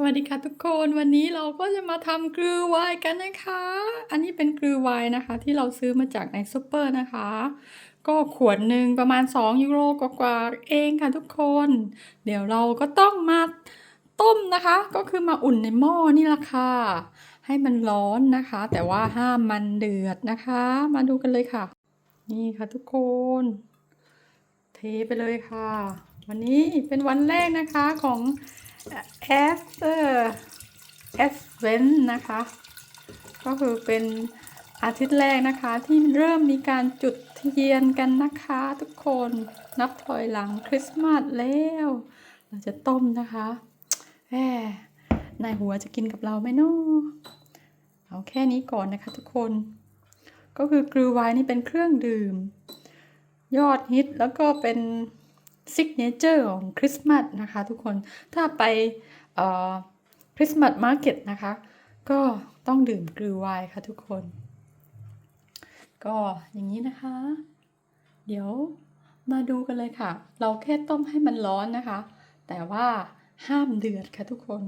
สวัสดีค่ะทุกคนวันนี้เราก็จะมาทำกลือไวน์กันนะคะ อันนี้เป็นกลือไวน์นะคะ ที่เราซื้อมาจากในซูเปอร์นะคะ ก็ขวดหนึ่งประมาณ 2 ยูโรกว่าๆเองค่ะทุกคน เดี๋ยวเราก็ต้องมาต้มนะคะ ก็คือมาอุ่นในหม้อนี่แหละค่ะ ให้มันร้อนนะคะ แต่ว่าห้ามมันเดือดนะคะ มาดูกันเลยค่ะ นี่ค่ะทุกคน เทไปเลยค่ะ วันนี้เป็นวันแรกนะคะของ after advent นะคะ ก็คือเป็นอาทิตย์แรกนะคะที่เริ่มมีการจุดเทียนกันนะคะทุกคนนับถอยหลังคริสต์มาสแล้ว เราจะต้มนะคะแหมนายหัวจะกินกับเราไหมเนาะเอาแค่นี้ก่อนนะคะทุกคน ก็คือกรูไวน์นี่เป็นเครื่องดื่ม ยอดฮิตแล้วก็เป็น ซิกเนเจอร์ของคริสต์มาสนะคะทุกคนถ้าไปคริสต์มาสมาร์เก็ตนะคะ ก็ต้องดื่มกรูไวน์ค่ะทุกคน ก็อย่างนี้นะคะ เดี๋ยวมาดูกันเลยค่ะ เราแค่ต้มให้มันร้อนนะคะ แต่ว่าห้ามเดือดค่ะทุกคน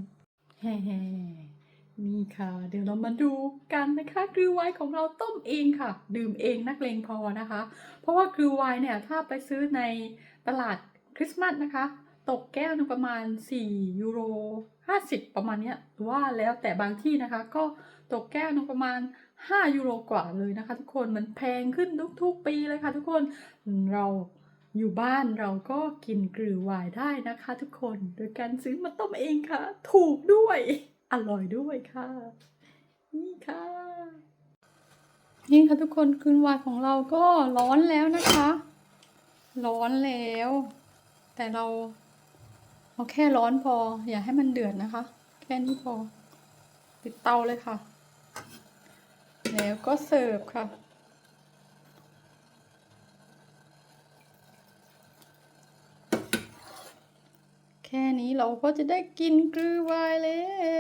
แฮ่ๆ นี่ค่ะ เดี๋ยวเรามาดูกันนะคะกรูไวน์ของเราต้มเองค่ะ ดื่มเองนักเลงพอนะคะ เพราะว่ากรูไวน์เนี่ยถ้าไปซื้อในตลาดคริสต์มาสนะคะ ตกแก้วนึงประมาณ 4 ยูโร 50 ประมาณเนี้ยหรือว่าแล้วแต่บางที่นะคะ ก็ตกแก้วนึงประมาณ 5 ยูโรกว่าเลยนะคะ ทุกคนมันแพงขึ้นทุกๆปีเลยค่ะทุกคนเราอยู่บ้านเราก็กินกลือไวน์ได้นะคะ ทุกคนโดยการซื้อมาต้มเองค่ะ ถูกด้วย อร่อยด้วยค่ะ นี่ค่ะ นี่ค่ะทุกคนกลืนวน์ของเราก็ร้อนแล้วนะคะ ร้อนแล้ว แต่เราเอาแค่ร้อนพอ อย่าให้มันเดือดนะคะ แค่นี้พอ ปิดเตาเลยค่ะ แล้วก็เสิร์ฟค่ะแค่นี้เราก็จะได้กินกลือวน์แล้ว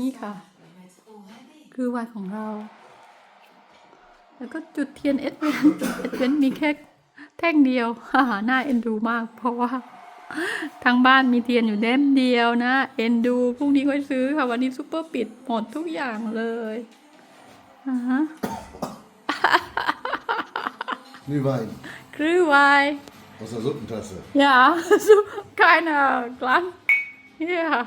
นี่ค่ะ คือวายของเรา แล้วก็จุดเทียนเอสเวนเอสเวนมีแค่แท่งเดียวฮ่าน่าเอ็นดูมาก เพราะว่าทางบ้านมีเทียนอยู่เล่มเดียวนะ เอ็นดูพรุ่งนี้ค่อยซื้อค่ะ วันนี้ซูเปอร์ปิดหมดทุกอย่างเลยอ่าฮะ Nu Wein คือวาย aus der Suppentasse. Ja, so keine Glas. Ja.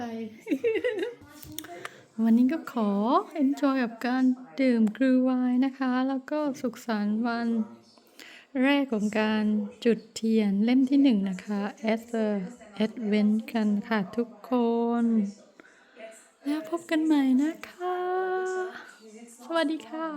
ใจ วันนี้ก็ขอ enjoy กับการดื่มกรูไวน์นะคะ แล้วก็สุขสันต์วันแรกของการจุดเทียนเล่มที่หนึ่งนะคะ as a advent กันค่ะทุกคน แล้วพบกันใหม่นะคะ สวัสดีค่ะ